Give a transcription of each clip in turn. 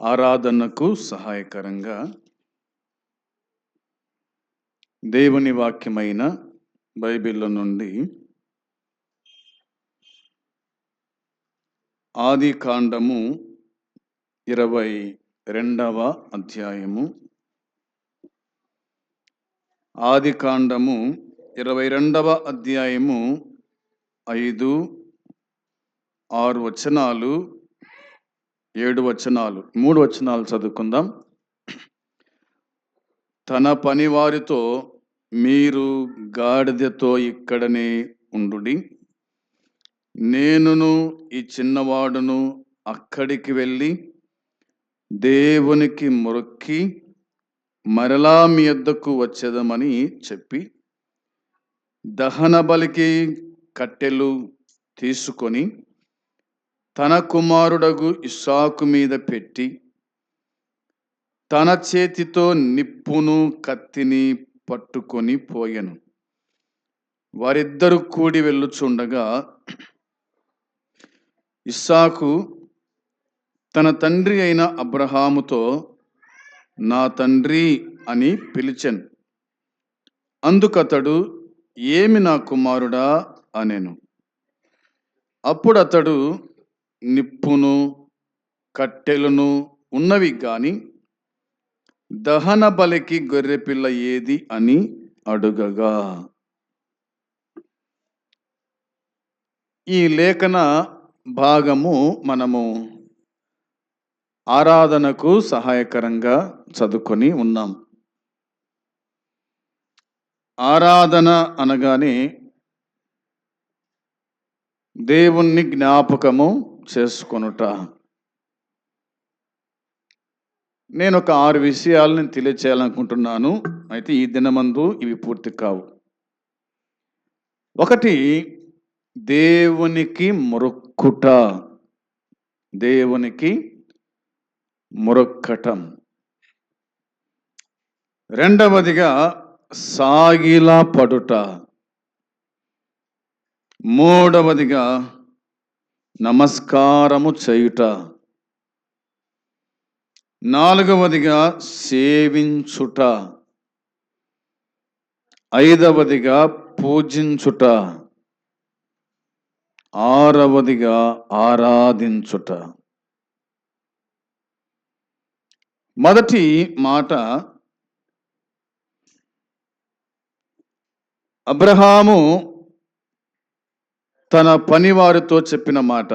ఆరాధనకు సహాయకరంగా దేవుని వాక్యమైన బైబిల్లో నుండి ఆది కాండము ఇరవై రెండవ అధ్యాయము. ఆది కాండము ఇరవై రెండవ అధ్యాయము ఐదు ఆరు వచనాలు ఏడు వచనాలు మూడు వచనాలు చదువుకుందాం. తన పనివారితో మీరు గాడిదతో ఇక్కడనే ఉండు నేనును ఈ చిన్నవాడును అక్కడికి వెళ్ళి దేవునికి మొరొక్కి మరలా మీ యొద్దకు వచ్చేదమని చెప్పి దహన బలికి కట్టెలు తీసుకొని తన కుమారుడగు ఇస్సాకు మీద పెట్టి తన చేతితో నిప్పును కత్తిని పట్టుకొని పోయెను. వారిద్దరు కూడి వెళ్ళుచుండగా ఇస్సాకు తన తండ్రి అయిన అబ్రహాముతో నా తండ్రి అని పిలిచెను. అందుకతడు ఏమి నా కుమారుడా అనెను. అప్పుడు అతడు నిప్పును కట్టెలను ఉన్నవి గాని దహన బలికి గొర్రెపిల్ల ఏది అని అడుగగా. ఈ లేఖన భాగము మనము ఆరాధనకు సహాయకరంగా చదువుకొని ఉన్నాం. ఆరాధన అనగానే దేవుణ్ణి జ్ఞాపకము చేసుకొనుట. నేను ఒక ఆరు విషయాలను తెలియచేయాలనుకుంటున్నాను. అయితే ఈ దినమందు ఇవి పూర్తి కావు. ఒకటి దేవునికి మొరొక్కుట. దేవునికి మొరొక్కటం. రెండవదిగా సాగిలా పడుట. మూడవదిగా నమస్కారము చేయుట. నాలుగవదిగా సేవించుట. ఐదవదిగా పూజించుట. ఆరవదిగా ఆరాధించుట. మొదటి మాట అబ్రహాము తన పనివారితో చెప్పిన మాట.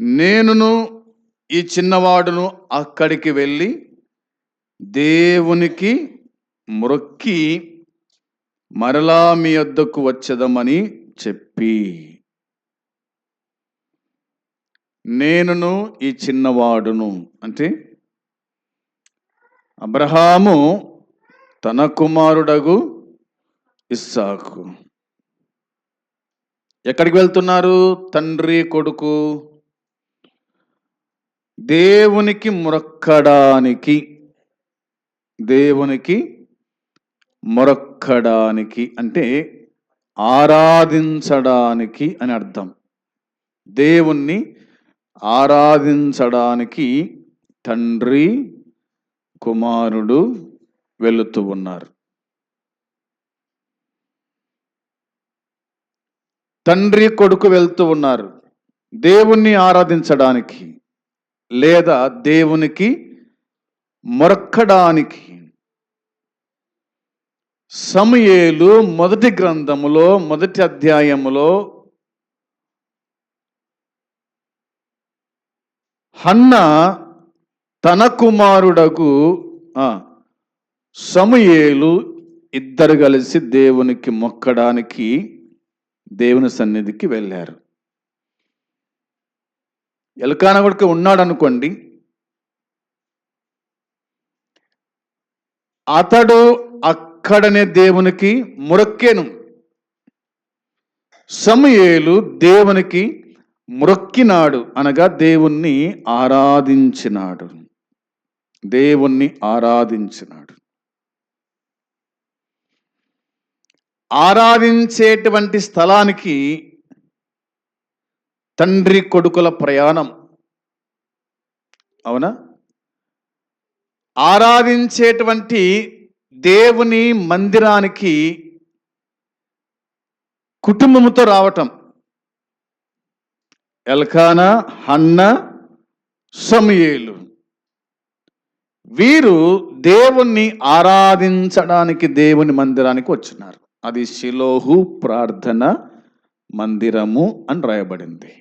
నేనును ఈ చిన్నవాడును అక్కడికి వెళ్ళి దేవునికి మొక్కి మరలా మీ వద్దకు వచ్చేదమని చెప్పి. నేనును ఈ చిన్నవాడును అంటే అబ్రహాము తన కుమారుడగు ఇస్సాకు. ఎక్కడికి వెళ్తున్నారు? తండ్రి కొడుకు. దేవునికి మొరక్కడానికి. దేవునికి మొరక్కడానికి అంటే ఆరాధించడానికి అని అర్థం. దేవుణ్ణి ఆరాధించడానికి తండ్రి కుమారుడు వెళుతూ ఉన్నారు. తండ్రి కొడుకు వెళ్తూ ఉన్నారు. దేవుణ్ణి ఆరాధించడానికి లేదా దేవునికి మొరక్కడానికి. సమయేలు మొదటి గ్రంథములో మొదటి అధ్యాయములో హన్న తన కుమారుడకు సమయేలు ఇద్దరు కలిసి దేవునికి మొక్కడానికి దేవుని సన్నిధికి వెళ్ళారు. ఎలకాన కొడుకు ఉన్నాడు అనుకోండి అతడు అక్కడనే దేవునికి మురక్కెను. సమయేలు దేవునికి మురక్కినాడు అనగా దేవుణ్ణి ఆరాధించినాడు. దేవుణ్ణి ఆరాధించినాడు. ఆరాధించేటువంటి స్థలానికి తండ్రి కొడుకుల ప్రయాణం. అవునా? ఆరాధించేటువంటి దేవుని మందిరానికి కుటుంబముతో రావటం. ఎల్కానా హన్న సమయేలు. వీరు దేవుణ్ణి ఆరాధించడానికి దేవుని మందిరానికి వచ్చినారు. అది శిలోహు ప్రార్థన మందిరము అని రాయబడింది.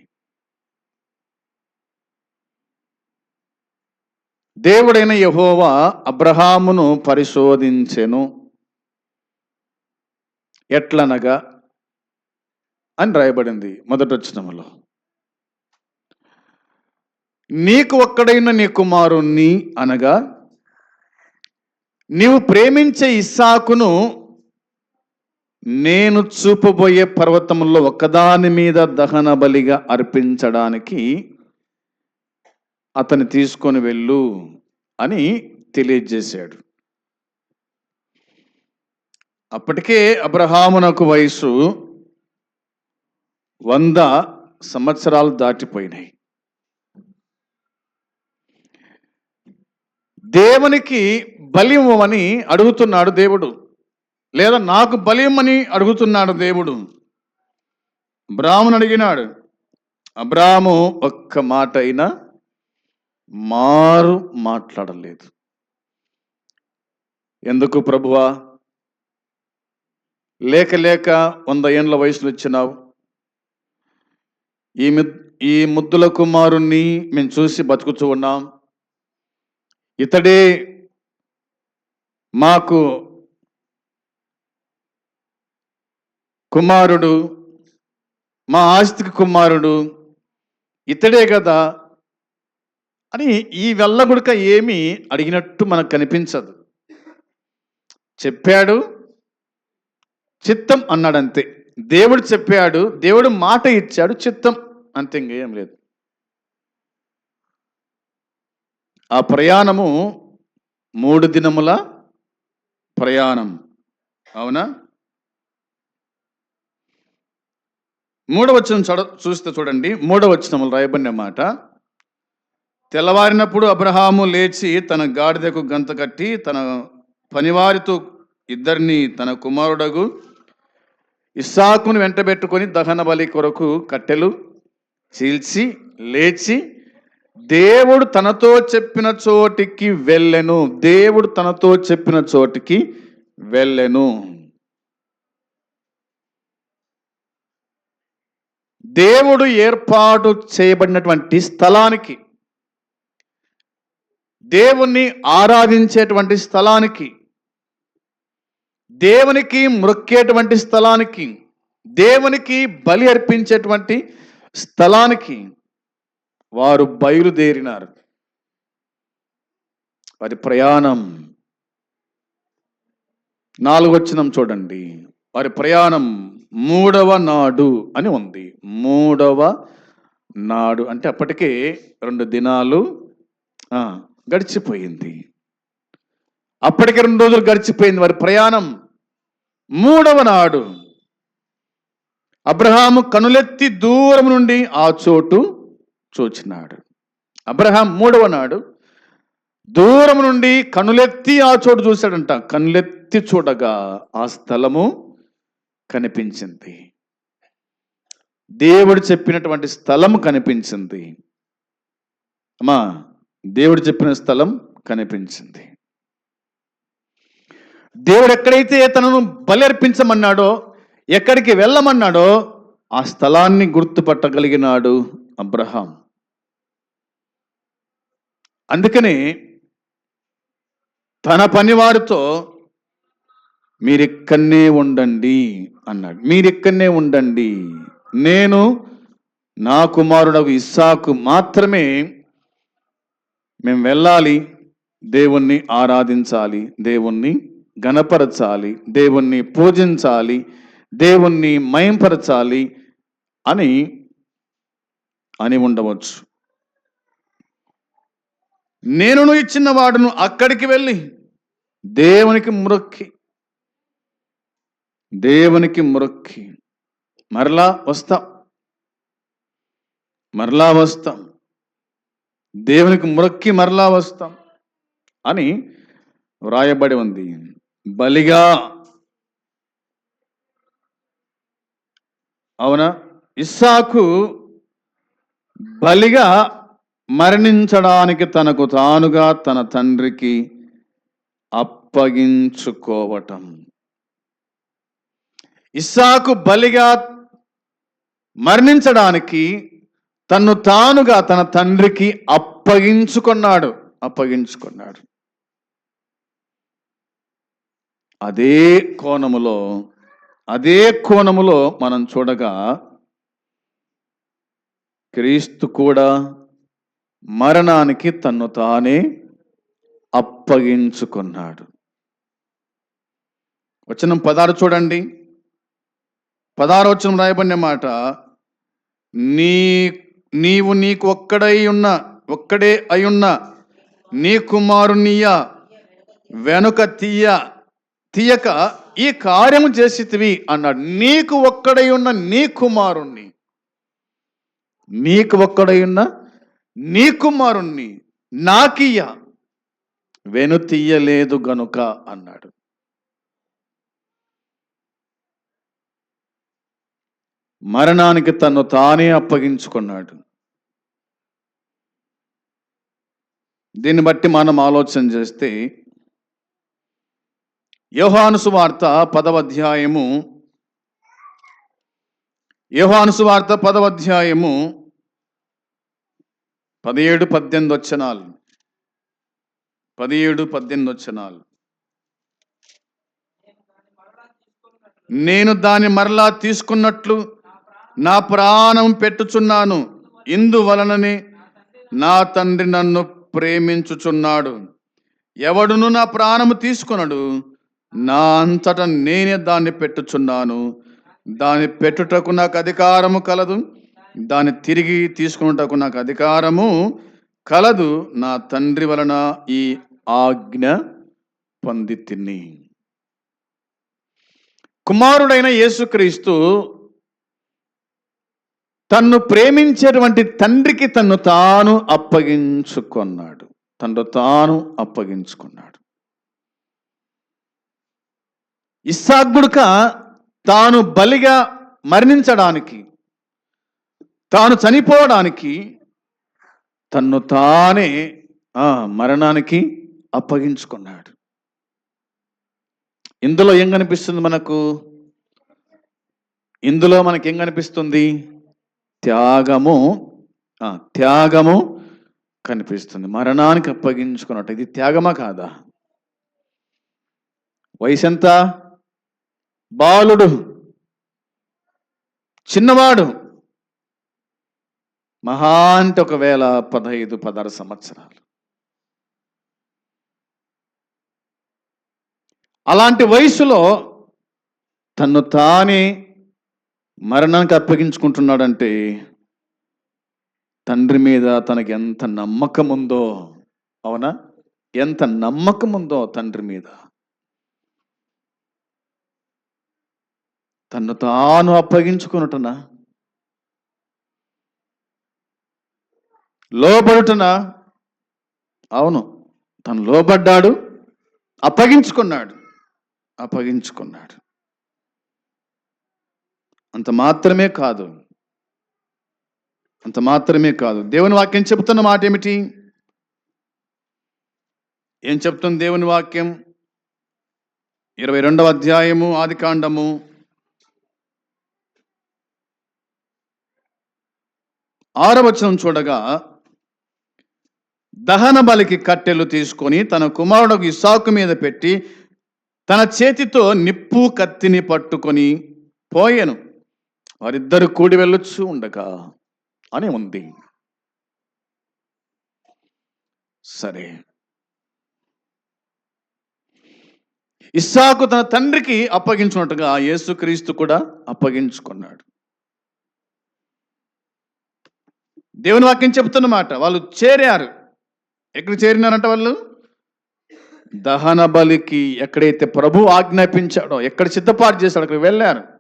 దేవుడైన యహోవా అబ్రహామును పరిశోధించెను. ఎట్లనగా అని రాయబడింది మొదటి వచ్చినములో నీకు ఒక్కడైన నీ కుమారుణ్ణి అనగా నీవు ప్రేమించే ఇస్సాకును నేను చూపబోయే పర్వతంలో ఒకదాని మీద దహన బలిగా అర్పించడానికి అతని తీసుకొని వెళ్ళు అని తెలియజేశాడు. అప్పటికే అబ్రహామునకు వయసు వంద సంవత్సరాలు దాటిపోయినాయి. దేవునికి బలి అడుగుతున్నాడు దేవుడు. లేదా నాకు బలి అడుగుతున్నాడు దేవుడు. బ్రాహ్మణు అడిగినాడు అబ్రాహము ఒక్క మాట అయినా మారు మాట్లాడలేదు. ఎందుకు ప్రభువా? లేక లేక వంద ఏండ్ల వయసులో ఇచ్చినావు ఈ మి ఈ ముద్దుల కుమారుణ్ణి మేము చూసి బతుకుతూ ఉన్నాం. ఇతడే మాకు కుమారుడు మా ఆస్తికి కుమారుడు ఇతడే కదా అని ఈ వెళ్ళగుడక ఏమీ అడిగినట్టు మనకు కనిపించదు. చెప్పాడు చిత్తం అన్నాడు అంతే దేవుడు చెప్పాడు దేవుడు మాట ఇచ్చాడు చిత్తం అంతే ఇంకేం లేదు. ఆ ప్రయాణము మూడు దినముల ప్రయాణం. అవునా? మూడవచనం చూడ చూస్తే చూడండి. మూడవచనములు రాయబడిన మాట. తెల్లవారినప్పుడు అబ్రహాము లేచి తన గాడిదకు గంత కట్టి తన పనివారితో ఇద్దరిని తన కుమారుడగు ఇస్సాకును వెంటబెట్టుకొని దహన బలి కొరకు కట్టెలు చీల్చి లేచి దేవుడు తనతో చెప్పిన చోటికి వెళ్ళెను. దేవుడు తనతో చెప్పిన చోటికి వెళ్ళెను. దేవుడు ఏర్పాటు చేయబడినటువంటి స్థలానికి దేవుణ్ణి ఆరాధించేటువంటి స్థలానికి దేవునికి మొక్కేటువంటి స్థలానికి దేవునికి బలి అర్పించేటువంటి స్థలానికి వారు బయలుదేరినారు. వారి ప్రయాణం. నాలుగొచ్చినం చూడండి. వారి ప్రయాణం మూడవ నాడు అని ఉంది. మూడవ నాడు అంటే అప్పటికే రెండు దినాలు గడిచిపోయింది. అప్పటికే రెండు రోజులు గడిచిపోయింది. వారి ప్రయాణం మూడవ నాడు. అబ్రహాము కనులెత్తి దూరం నుండి ఆ చోటు చూచినాడు. అబ్రహాం మూడవ నాడు. దూరం నుండి కనులెత్తి ఆ చోటు చూశాడంట. కనులెత్తి చూడగా ఆ స్థలము కనిపించింది. దేవుడు చెప్పినటువంటి స్థలం కనిపించింది. అమ్మా దేవుడు చెప్పిన స్థలం కనిపించింది. దేవుడు ఎక్కడైతే తనను బలర్పించమన్నాడో అర్పించమన్నాడో ఎక్కడికి వెళ్ళమన్నాడో ఆ స్థలాన్ని గుర్తుపట్టగలిగినాడు అబ్రహాం. అందుకని తన పనివారితో మీరిక్కడనే ఉండండి అన్నాడు. మీరిక్కడనే ఉండండి. నేను నా కుమారుడకు ఇస్సాకు మాత్రమే మేము వెళ్ళాలి. దేవుణ్ణి ఆరాధించాలి. దేవుణ్ణి గణపరచాలి దేవుణ్ణి పూజించాలి. దేవుణ్ణి మయంపరచాలి అని అని ఉండవచ్చు. నేనును ఇచ్చిన వాడును అక్కడికి వెళ్ళి దేవునికి మ్రొక్కి దేవునికి మ్రొక్కి. మరలా వస్తాం. మరలా వస్తాం. దేవునికి మొక్కి మరలా వస్తాం అని వ్రాయబడి ఉంది. బలిగా. అవునా? ఇస్సాకు బలిగా మరణించడానికి తనకు తానుగా తన తండ్రికి అప్పగించుకోవటం. ఇస్సాకు బలిగా మరణించడానికి తను తానుగా తన తండ్రికి అప్పగించుకున్నాడు. అప్పగించుకున్నాడు. అదే కోణములో అదే కోణములో మనం చూడగా క్రీస్తు కూడా మరణానికి తన్ను తానే అప్పగించుకున్నాడు. వచనం పదారు చూడండి. పదారోచనం రాయబడిన మాట నీ నీవు నీకు ఒక్కడై ఉన్న ఒక్కడే అయున్న నీ కుమారునియ వెనుక తీయ తీయక ఈ కార్యము చేసితివి అన్నాడు. నీకు ఒక్కడై ఉన్న నీ కుమారుణ్ణి నీకు ఒక్కడై ఉన్న నీ కుమారుణ్ణి నాకియ్య వెనుతీయలేదు గనుక అన్నాడు. మరణానికి తను తానే అప్పగించుకున్నాడు. దీన్ని బట్టి మనం ఆలోచన చేస్తే యోహాను వార్త పదవ అధ్యాయము యోహాను వార్త పదవ అధ్యాయము పదిహేడు పద్దెనిమిది వచ్చనాలు పదిహేడు పద్దెనిమిది వచ్చనాలు నేను దాన్ని మరలా తీసుకున్నట్లు నా ప్రాణం పెట్టుచున్నాను. ఇందువలననే నా తండ్రి నన్ను ప్రేమించుచున్నాడు. ఎవడును నా ప్రాణము తీసుకొనడు నా అంతట నేనే దాన్ని పెట్టుచున్నాను. దాన్ని పెట్టుటకు నాకు అధికారము కలదు దాన్ని తిరిగి తీసుకున్నటకు నాకు అధికారము కలదు. నా తండ్రి వలన ఈ ఆజ్ఞ పొంది తిని కుమారుడైన యేసుక్రీస్తు తన్ను ప్రేమించేటువంటి తండ్రికి తన్ను తాను అప్పగించుకున్నాడు. తను తాను అప్పగించుకున్నాడు. ఇస్సాగ్గుడుక తాను బలిగా మరణించడానికి తాను చనిపోవడానికి తన్ను తానే మరణానికి అప్పగించుకున్నాడు. ఇందులో ఏం కనిపిస్తుంది మనకు? ఇందులో మనకి ఏం కనిపిస్తుంది? త్యాగము త్యాగము కనిపిస్తుంది. మరణానికి అప్పగించుకున్నట్టు. ఇది త్యాగమా కాదా? వయసు ఎంత బాలుడు. చిన్నవాడు. మహా అంటే ఒకవేళ పదహైదు పదహారు సంవత్సరాలు. అలాంటి వయసులో తన్ను తానే మరణానికి అప్పగించుకుంటున్నాడంటే తండ్రి మీద తనకి ఎంత నమ్మకం ఉందో అవునా? ఎంత నమ్మకం ఉందో తండ్రి మీద. తను తాను అప్పగించుకున్నటనా లోబడుటనా అవును తను లోబడ్డాడు అప్పగించుకున్నాడు అప్పగించుకున్నాడు. అంత మాత్రమే కాదు. అంత మాత్రమే కాదు. దేవుని వాక్యం చెబుతున్న మాట ఏమిటి? ఏం చెప్తుంది దేవుని వాక్యం? ఇరవై రెండవ అధ్యాయము ఆది కాండము. ఆరవచనం చూడగా దహన బలికి కట్టెలు తీసుకొని తన కుమారుడు ఇసాకు మీద పెట్టి తన చేతితో నిప్పు కత్తిని పట్టుకొని పోయాను. వారిద్దరు కూడి వెళ్ళొచ్చు ఉండగా అని ఉంది. సరే. ఇస్సాకు తన తండ్రికి అప్పగించున్నట్టుగా యేసుక్రీస్తు కూడా అప్పగించుకున్నాడు. దేవుని వాక్యం చెప్తున్నమాట వాళ్ళు చేరారు. ఎక్కడ చేరినారంట వాళ్ళు? దహన బలికి ఎక్కడైతే ప్రభు ఆజ్ఞాపించాడో ఎక్కడ సిద్ధపాటు చేశాడో అక్కడికి వెళ్ళారు.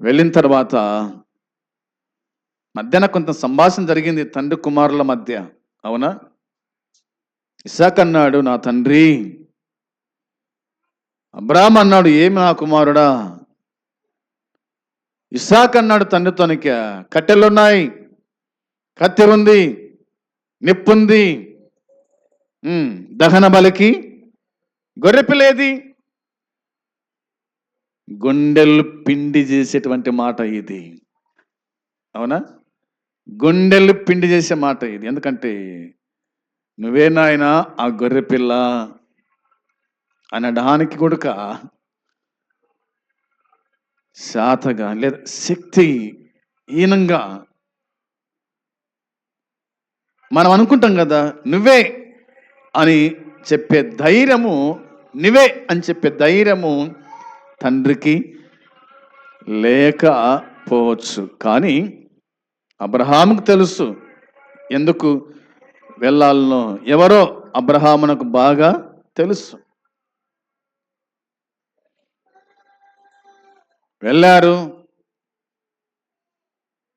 వెళ్ళిన తర్వాత మధ్యన కొంత సంభాషణ జరిగింది తండ్రి కుమారుల మధ్య. అవునా? ఇసాక్ అన్నాడు నా తండ్రి అబ్రాహం అన్నాడు ఏమి నా కుమారుడా? ఇసాక్ అన్నాడు తండ్రి తండ్రితోనిక కట్టెలున్నాయి కత్తి ఉంది నిప్పుంది దహన బలికి గొర్రెపిల్లేది గుండెలు పిండి చేసేటువంటి మాట ఇది. అవునా? గుండెలు పిండి చేసే మాట ఇది. ఎందుకంటే నువ్వే నాయన ఆ గొర్రె పిల్ల అనడానికి కొడుక శాతగా లేదా శక్తి హీనంగా మనం అనుకుంటాం కదా నువ్వే అని చెప్పే ధైర్యము నువ్వే అని చెప్పే ధైర్యము తండ్రికి లేకపోవచ్చు కానీ అబ్రహాముకు తెలుసు ఎందుకు వెళ్ళాలనో ఎవరో అబ్రహామునకు బాగా తెలుసు. వెళ్ళారు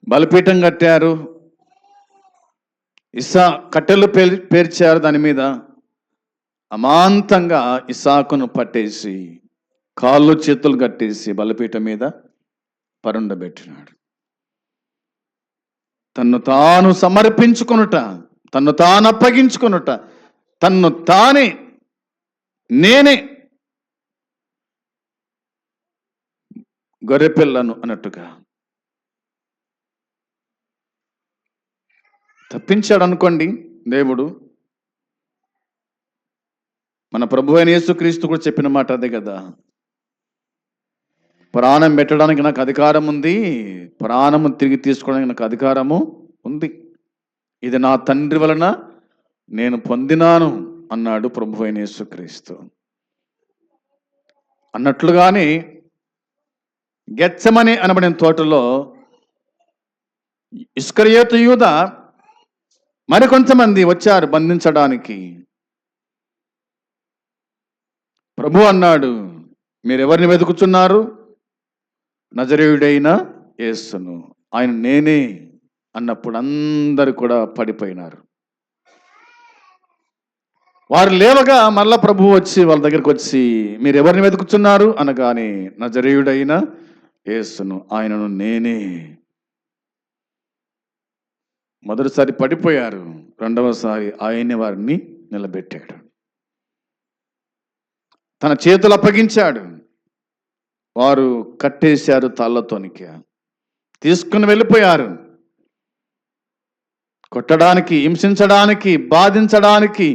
బలిపీఠం కట్టారు ఇసా కట్టెలు పేర్ పేర్చారు దాని మీద. అమాంతంగా ఇసాకును పట్టేసి కాళ్ళు చేతులు కట్టేసి బలపీట మీద పరుండబెట్టినాడు. తన్ను తాను సమర్పించుకొనుట తన్ను తాను అప్పగించుకొనుట తన్ను తానే నేనే గొర్రెపిల్లను అన్నట్టుగా తప్పించాడు అనుకోండి దేవుడు. మన ప్రభు అయిన యేసుక్రీస్తు కూడా చెప్పిన మాట అదే కదా. ప్రాణం పెట్టడానికి నాకు అధికారం ఉంది. ప్రాణము తిరిగి తీసుకోవడానికి నాకు అధికారము ఉంది. ఇది నా తండ్రి వలన నేను పొందినాను అన్నాడు ప్రభు అయిన యేసుక్రీస్తు. అన్నట్లుగానే గెచ్చమని అనబడిన తోటలో ఇస్కరియోతు యూద మరికొంతమంది వచ్చారు బంధించడానికి. ప్రభు అన్నాడు మీరెవరిని వెతుకుతున్నారు? నజరేయుడైన యేసును. ఆయన నేనే అన్నప్పుడు అందరు కూడా పడిపోయినారు. వారు లేవగా మళ్ళా ప్రభు వచ్చి వాళ్ళ దగ్గరికి వచ్చి మీరు ఎవరిని వెతుకుతున్నారు? అనగానే నజరేయుడైన యేసును ఆయనను నేనే. మొదటిసారి పడిపోయారు. రెండవసారి ఆయనే వారిని నిలబెట్టాడు. తన చేతులు అప్పగించాడు. వారు కట్టేశారు తాళ్ళతోనికి తీసుకుని వెళ్ళిపోయారు. కొట్టడానికి హింసించడానికి బాధించడానికి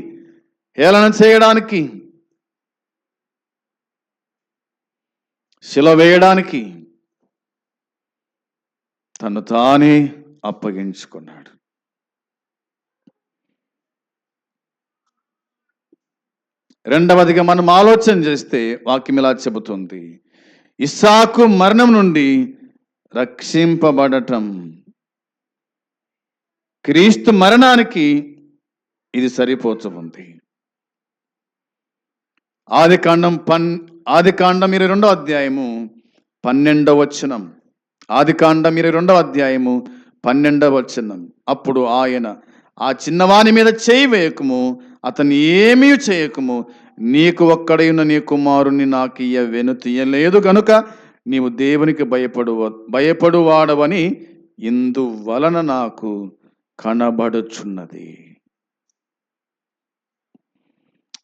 హేళన చేయడానికి శిల వేయడానికి తను తానే అప్పగించుకున్నాడు. రెండవదిగా మనం ఆలోచన చేస్తే వాక్యం ఇలా చెబుతుంది. ఇస్సాకు మరణం నుండి రక్షింపబడటం. క్రీస్తు మరణానికి ఇది సరిపోతుంది. ఆది కాండం పన్ ఆది కాండం ఇరవై రెండో అధ్యాయము పన్నెండవ వచనం. ఆది కాండం ఇరవై రెండవ అధ్యాయము పన్నెండవ వచనం. అప్పుడు ఆయన ఆ చిన్నవాని మీద చేయి వేయకము అతను ఏమీ చేయకము నీకు ఒక్కడైన నీ కుమారుని నాకు ఇయ్య వెను తీయలేదు గనుక నీవు దేవునికి భయపడు భయపడువాడవని ఇందువలన నాకు కనబడుచున్నది.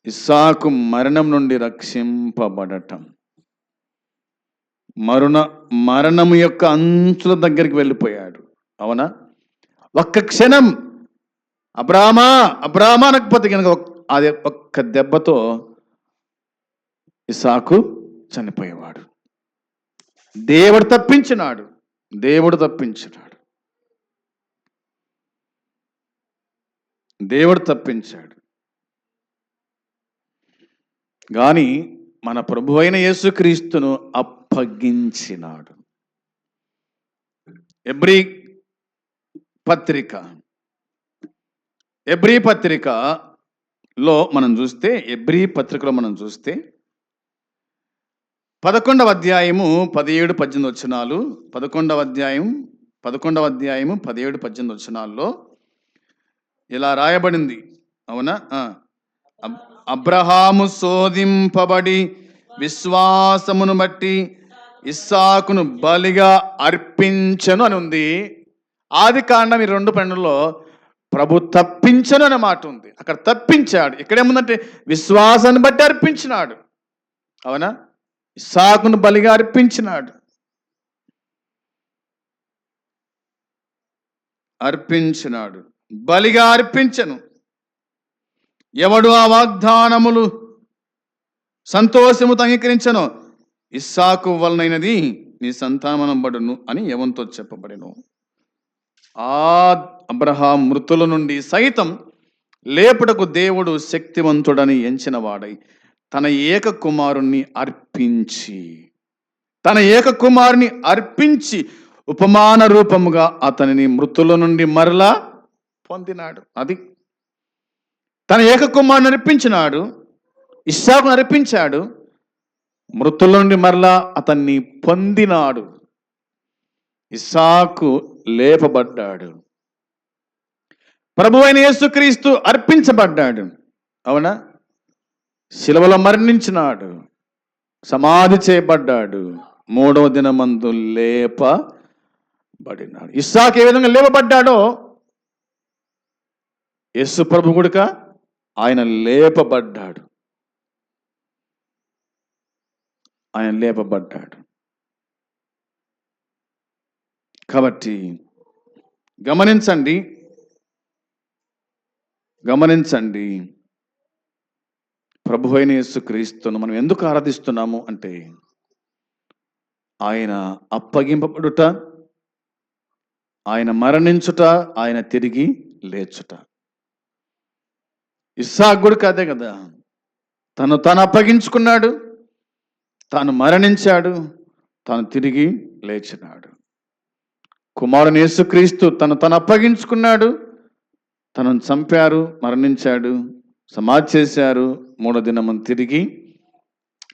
ఇస్సాకు మరణం నుండి రక్షింపబడటం. మరుణ మరణము యొక్క అంచుల దగ్గరికి వెళ్ళిపోయాడు. అవునా? ఒక్క క్షణం. అబ్రామా అబ్రామా అనకపోతే కనుక అది ఒక్క దెబ్బతో ఇసాకు చనిపోయేవాడు. దేవుడు తప్పించినాడు. దేవుడు తప్పించినాడు. దేవుడు తప్పించాడు. కానీ మన ప్రభు అయిన యేసుక్రీస్తును అప్పగించినాడు. ఎబ్రి పత్రిక ఎబ్రి లో మనం చూస్తే ఎబ్రి పత్రికలో మనం చూస్తే పదకొండవ అధ్యాయము పదిహేడు పద్దెనిమిది వచ్చినాలు పదకొండవ అధ్యాయం పదకొండవ అధ్యాయము పదిహేడు పద్దెనిమిది వచ్చినాల్లో ఇలా రాయబడింది. అవునా? అబ్- అబ్రహాము శోధింపబడి విశ్వాసమును బట్టి ఇస్సాకును బలిగా అర్పించను అని ఉంది. ఆది కాండం ఈ రెండు పనుల్లో ప్రభు తప్పించను అనే మాట ఉంది. అక్కడ తప్పించాడు. ఇక్కడేముందంటే విశ్వాసాన్ని బట్టి అర్పించినాడు. అవునా? ఇసాకును బలిగా అర్పించినాడు. అర్పించినాడు. బలిగా అర్పించను. ఎవడు ఆ వాగ్దానములు సంతోషముతో అంగీకరించను ఇస్సాకు వలనైనది నీ సంతానం బడును అని యవంతో చెప్పబడెను. ఆ అబ్రహాం మృతుల నుండి సైతం లేపుటకు దేవుడు శక్తివంతుడని ఎంచినవాడై తన ఏక కుమారుణ్ణి అర్పించి తన ఏక కుమారుని అర్పించి ఉపమాన రూపముగా అతనిని మృతుల నుండి మరలా పొందినాడు. అది తన ఏక కుమారుని అర్పించినాడు ఇస్సాకును అర్పించాడు మృతుల నుండి మరలా అతన్ని పొందినాడు. ఇస్సాకు లేపబడ్డాడు. ప్రభు అయిన యేసుక్రీస్తు అర్పించబడ్డాడు. అవునా? శిలవలో మరణించినాడు. సమాధి చేయబడ్డాడు. మూడవ దినమందు లేపబడినాడు. ఇస్సాక్ ఏ విధంగా లేపబడ్డాడో? యేసు ప్రభు గుడిక ఆయన లేపబడ్డాడు. ఆయన లేపబడ్డాడు. కాబట్టి గమనించండి గమనించండి. ప్రభు అయిన యేసుక్రీస్తును మనం ఎందుకు ఆరాధిస్తున్నాము అంటే ఆయన అప్పగింపబడుట ఆయన మరణించుట ఆయన తిరిగి లేచుట. ఇస్సాగుడు కూడా అదే కదా తను తను అప్పగించుకున్నాడు తాను మరణించాడు తాను తిరిగి లేచినాడు. కుమారుని యేసుక్రీస్తు తను తను అప్పగించుకున్నాడు. తనను చంపారు మరణించాడు సమాధి చేశారు మూడో దినము తిరిగి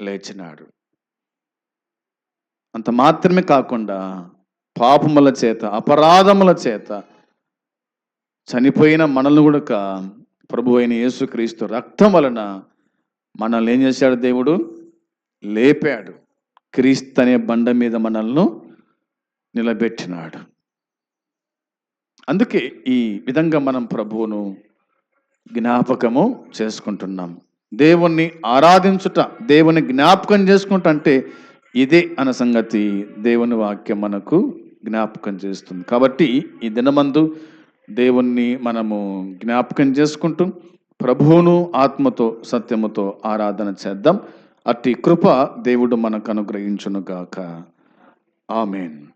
లేచినాడు. అంత మాత్రమే కాకుండా పాపముల చేత అపరాధముల చేత చనిపోయిన మనల్ని కూడా ప్రభు అయిన యేసుక్రీస్తు రక్తం వలన మనల్ని ఏం చేశాడు దేవుడు? లేపాడు. క్రీస్తు అనే బండ మీద మనల్ని నిలబెట్టినాడు. అందుకే ఈ విధంగా మనం ప్రభువును జ్ఞాపకము చేసుకుంటున్నాం. దేవుణ్ణి ఆరాధించుట దేవుని జ్ఞాపకం చేసుకుంటా అంటే ఇదే అన్న సంగతి దేవుని వాక్యం మనకు జ్ఞాపకం చేస్తుంది. కాబట్టి ఈ దినమందు దేవుణ్ణి మనము జ్ఞాపకం చేసుకుంటూ ప్రభువును ఆత్మతో సత్యముతో ఆరాధన చేద్దాం. అట్టి కృప దేవుడు మనకు అనుగ్రహించునుగాక. ఆమెన్.